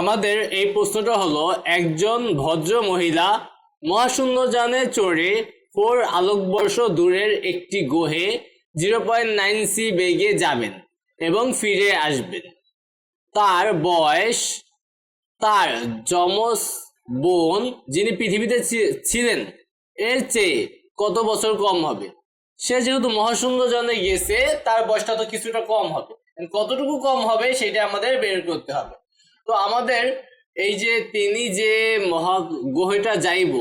আমাদের এই প্রশ্নটা হলো, একজন ভদ্র মহিলা মহাশূন্য যানে চড়ে ফোর আলোকবর্ষ দূরের একটি গ্রহে জিরো পয়েন্ট নাইন সি বেগে যাবেন এবং ফিরে আসবেন। তার বয়স, তার যমজ বোন যিনি পৃথিবীতে ছিলেন, এর চেয়ে কত বছর কম হবে? সে যেহেতু মহাশূন্য যানে গেছে, তার বয়সটা তো কিছুটা কম হবে। কতটুকু কম হবে সেটা আমাদের বের করতে হবে। তো আমাদের এই যে তিনি যে মহা গ্রহটা যাইব,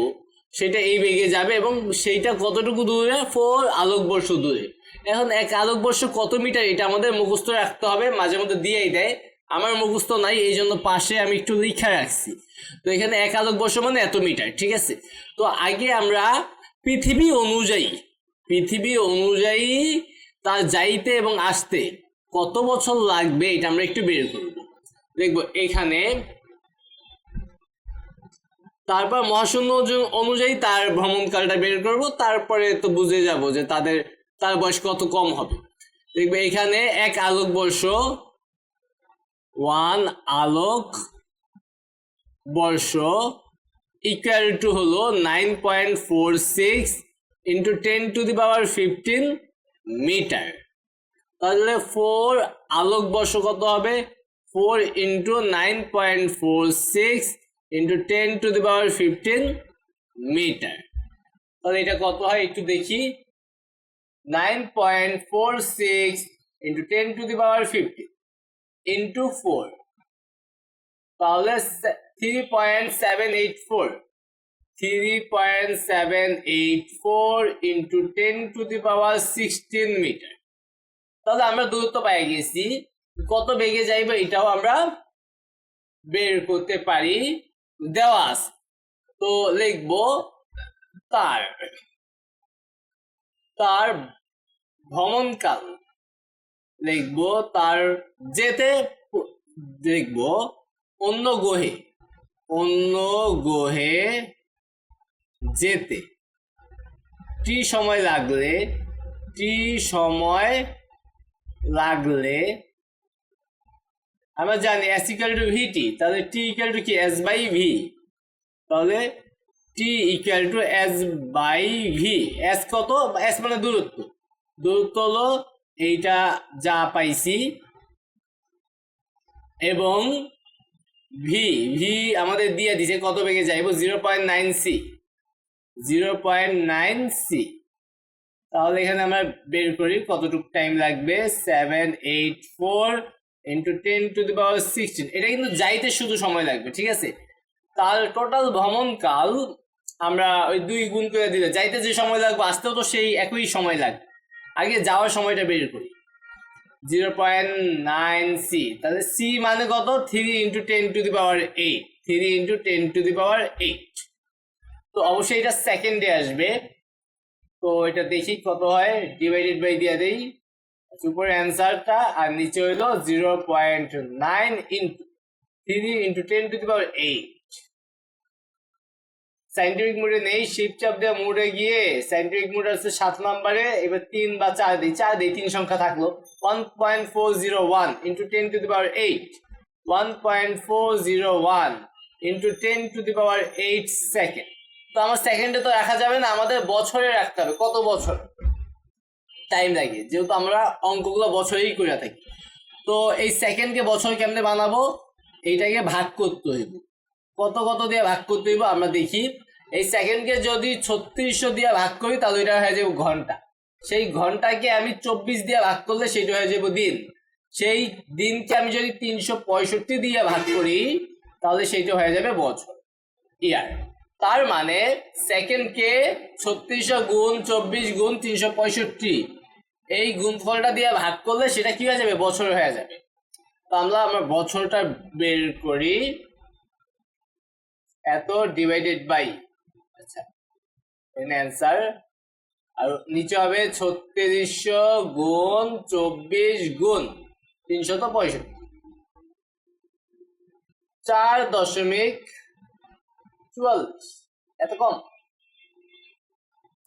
সেটা এই বেগে যাবে এবং সেইটা কতটুকু দূরে? ফোর আলোকবর্ষ দূরে। এখন এক আলোকবর্ষ কত মিটার এটা আমাদের মুখস্থ রাখতে হবে, মাঝে মধ্যে দিয়েই দেয়। আমার মুখস্থ নাই, এই জন্য পাশে আমি একটু লিখা রাখছি। তো এখানে এক আলোকবর্ষ মানে এত মিটার, ঠিক আছে? তো আগে আমরা পৃথিবী অনুযায়ী পৃথিবী অনুযায়ী তার যাইতে এবং আসতে কত বছর লাগবে এটা আমরা একটু বের করব। দেখব এখানে। তারপর মহাশূন্য অনুযায়ী তার ভ্রমণকালটা বের করব, তারপরে তো বুঝে যাব যে তাদের, তার বয়স কত কম হবে। দেখবে এখানে এক আলোক বর্ষ ওয়ান আলোক বর্ষ ইকুয়াল টু হলো nine point four six into ten to the power fifteen metre তাহলে ফোর আলোক বর্ষ কত হবে? Four into nine point four six into ten to the power fifteen metre তাহলে এটা কত হয় একটু দেখি। Nine point four six into ten to the power fifteen into four তাহলে three point seven eight four three point seven eight four into ten to the power sixteen metre তাহলে আমরা দূরত্ব পাই গেছি কত বেগে যাইবে এটাও আমরা বের করতে পারি। দেওয়া তো লিখব তার। তার ভ্রমণকাল। লিখব তার যেতে লিখব অন্য গ্রহে। অন্য গ্রহে যেতে। টি সময় লাগলে, টি সময় লাগলে আমরা জানি এস ইকাল টু ভিটি তাহলে টি ইকাল টু কি? এস বাই ভি তাহলে T equal to S by V S কত? এস মানে দূরত্ব। দূরত্ব হলো এইটা যা পাইছি। এবং ভি ভি আমাদের দিয়ে দিছে, কত বেগে যাইব? Zero point nine C zero point nine C তাহলে এখানে আমরা বের করি কতটুকু টাইম লাগবে? Seven eight four into ten to the power sixteen এটা কিন্তু যাইতে শুধু সময় লাগবে, ঠিক আছে? তার টোটাল ভ্রমণকাল আমরা ওই দুই গুণ করে দিলে, যাইতে যে সময় লাগবে, আসতেও তো সেই একই সময় লাগবে। আগে যাওয়ার সময়টা বের করি। জিরো পয়েন্ট নাইন সি তাহলে সি মানে কত? Three into ten to the power eight three into ten to the power eight তো অবশ্যই এটা সেকেন্ডে আসবে। তো এটা দেখি কত হয় ডিভাইডেড বাই দিয়ে দেই। উপরে অ্যান্সারটা, আর নিচে হইল zero point nine into three into ten to the power eight scientific মোডে নেই শিপ চাপ দেওয়া মোডে গিয়ে সাইন্টিফিক মোড আছে সাত নম্বরে এবার তিন বা চার দিই চার দিই, তিন সংখ্যা থাকল। One point four zero one into ten to the power eight one point four zero one into ten to the power eight second তো আমার সেকেন্ডে তো রাখা যাবে না, আমাদের বছরে রাখতে হবে, কত বছর? টাইম লাগে। যেহেতু আমরা অঙ্কগুলো বছরেই করে থাকি। তো এই সেকেন্ডকে বছর কেমনে বানাবো? এইটাকে ভাগ করতে হইব। কত কত দিয়ে ভাগ করতে হইব আমরা দেখি। এই সেকেন্ডকে যদি ছত্রিশশো দিয়ে ভাগ করি, তাহলে এটা হয়ে যাবে ঘণ্টা। সেই ঘন্টাকে আমি চব্বিশ দিয়ে ভাগ করলে সেটা হয়ে যাবে দিন। সেই দিনকে আমি যদি তিনশো পঁয়ষট্টি দিয়ে ভাগ করি, তাহলে সেইটা হয়ে যাবে বছর। ইয়ার তার মানে সেকেন্ডকে ছত্রিশশো গুণ চব্বিশ গুণ তিনশো পঁয়ষট্টি। এই গুণফলটা দিয়ে ভাগ করলে সেটা কি হয়ে যাবে? বছর হয়ে যাবে। তো আমরা আমরা বছরটা বের করি। এত ডিভাইডেড বাই আচ্ছা অ্যান্সার আর নিচে হবে ছত্রিশশো গুণ চব্বিশ গুণ তিনশত পঁয়ষট্টি। চার দশমিক চুয়াল্লিশ। এত কম।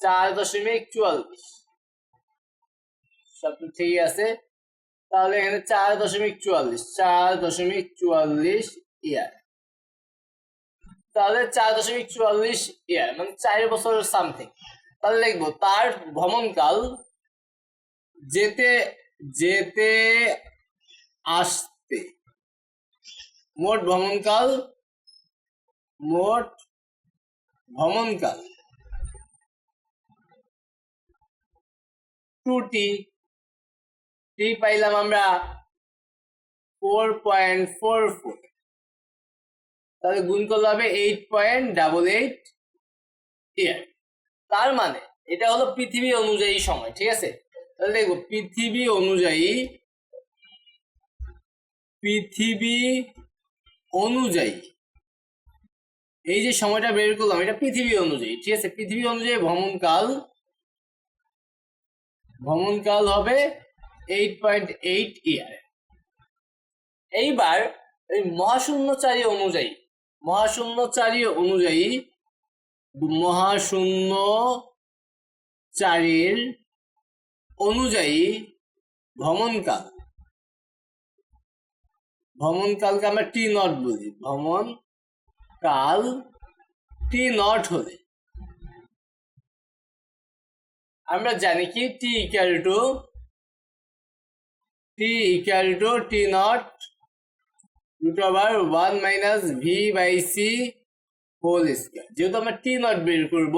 চার দশমিক চুয়াল্লিশ। সব তো ঠিকই আছে। তাহলে এখানে চার দশমিক চুয়াল্লিশ, চার দশমিক চুয়াল্লিশ ইয়ার। তাহলে চার দশমিক চুয়াল্লিশ ইয়ার মানে চার বছর সামথিং তাহলে লিখব, তার ভ্রমণকাল যেতে যেতে আসতে। মোট ভ্রমণকাল মোট ভ্রমণকাল। টু টি পাইলাম আমরা? ফোর পয়েন্ট ফোর ফোর তাহলে গুণ করলে হবে eight point double eight year তার মানে এটা হলো পৃথিবী অনুযায়ী সময়, ঠিক আছে? তাহলে দেখব পৃথিবী অনুযায়ী পৃথিবী অনুযায়ী, এই যে সময়টা বের করলাম, এটা পৃথিবী অনুযায়ী, ঠিক আছে? পৃথিবী অনুযায়ী ভ্রমণকাল ভ্রমণকাল হবে এইট পয়েন্ট এইট এইবার এই মহাশূন্যচারী অনুযায়ী মহাশূন্যচারী অনুযায়ী মহাশূন্য চারির অনুযায়ী ভ্রমণকাল। ভ্রমণকালকে আমরা টি নট বলি। ভ্রমণ কাল টি নট হলে আমরা জানি কি T equal to T equal to T nought root over one minus V by C whole square যেহেতু আমরা টি নট বের করব,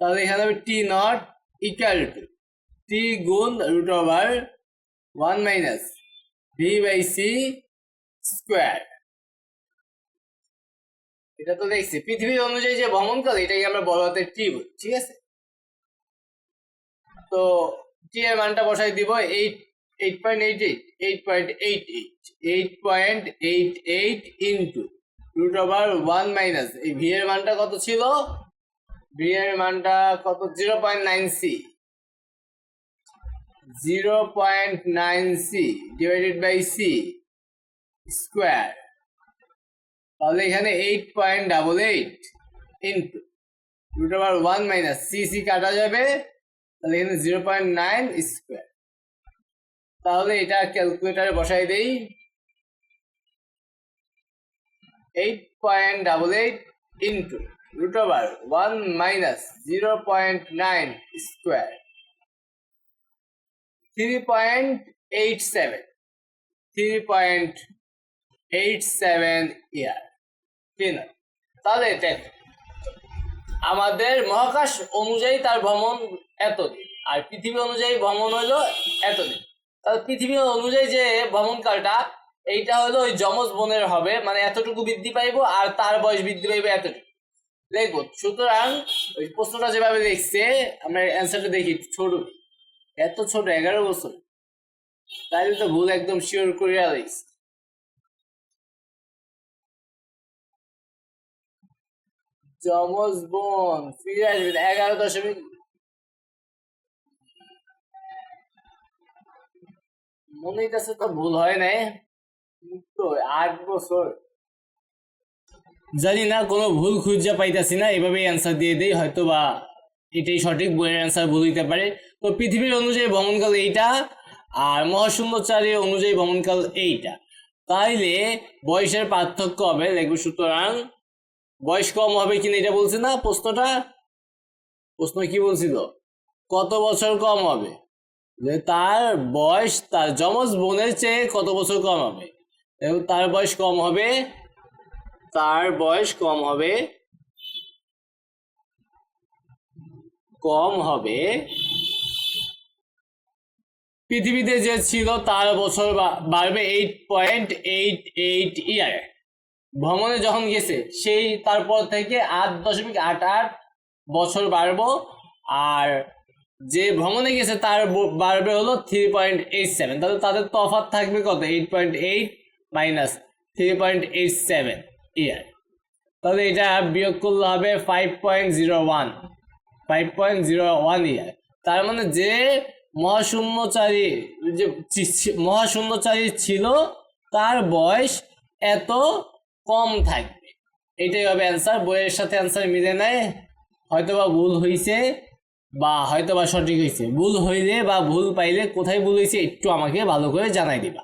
তাহলে এখানে হবে T nought equal to T গুণ root over one minus V by C square এটা তো দেখছি, পৃথিবীর অনুযায়ী যে ভ্রমণকাল, এটাকে আমরা বড় হাতের টি বলি, ঠিক আছে? তো টি এর মানটা বসাই দিব eight eight point eight eight eight point eight eight eight point eight eight into root over one minus এই ভি এর মানটা কত ছিল? ভি এর মানটা কত? Zero point nine C zero point nine C divided by C square তাহলে এখানে eight point double eight into root over one minus C C কাটা যাবে, তাহলে এখানে জিরো পয়েন্ট নাইন স্কোয়ার তাহলে এটা ক্যালকুলেটারে বসাই দেই। Eight point double eight into root over one minus zero point nine square three point eight seven three point eight seven year ঠিক না তাহলে দেখ, আমাদের মহাকাশ অনুযায়ী তার ভ্রমণ এতদিন, আর পৃথিবী অনুযায়ী ভ্রমণ হলো এতদিন। পৃথিবী অনুযায়ী যে ভ্রমণকালটা, এইটা হলো ওই যমজ বোনের হবে মানে এতটুকু বৃদ্ধি পাইবো আর তার বয়স বৃদ্ধি পাইবে এতটুকু। দেখব সুতরাং ওই প্রশ্নটা যেভাবে দেখছে, আমরা অ্যান্সারটা দেখি ছোট। এত ছোট, এগারো বছর। তাইলে তো ভুল একদম শিওর করিয়া দেখছি যমজ বোন, ফিরে আসবে, এগারো দশমিক মনে হইতেছে তো ভুল হয় নাই তো আট বছর। জানি না, কোনো ভুল খুঁজে পাইতাছি না এভাবে অ্যান্সার দিয়ে দেই হয়তো বা এটাই সঠিক বইয়ের অ্যান্সার ভুল হইতে পারে। তো পৃথিবীর অনুযায়ী ভ্রমণকাল এইটা, আর মহাশূন্যচারী অনুযায়ী ভ্রমণকাল এইটা। তাইলে বয়সের পার্থক্য হবে, দেখব সুতরাং বয়স কম হবে কিনা এটা বলছে না, প্রশ্নটা? প্রশ্ন কি বলছিল? কত বছর কম হবে? যে তার বয়স, তার যমজ বোনের চেয়ে কত বছর কম হবে? এবং তার বয়স কম হবে, তার বয়স কম হবে কম হবে পৃথিবীতে যে ছিল তার বছর বাড়বে eight point eight eight year ভ্রমণে যখন গেছে, সেই তারপর থেকে আট দশমিক আট আট বছর বাড়বো। আর যে ভ্রমণে গেছে তার বাড়বে হলো থ্রি পয়েন্ট এইট সেভেন তাহলে তাদের তফাত থাকবে কত? Eight point eight minus three point eight seven year তাহলে এটা বিয়োগ করলে হবে five point zero one five point zero one year তার মানে যে মহাশূন্যচারী যে মহাশূন্যচারী ছিল, তার বয়স এত কম থাকবে। এটাই হবে অ্যান্সার বইয়ের সাথে অ্যান্সার মিলে নেয়। হয়তো বা ভুল হয়েছে বা হয়তো বা সঠিক হয়েছে ভুল হইলে বা ভুল পাইলে কোথায় ভুল হয়েছে একটু আমাকে ভালো করে জানাই দিবা।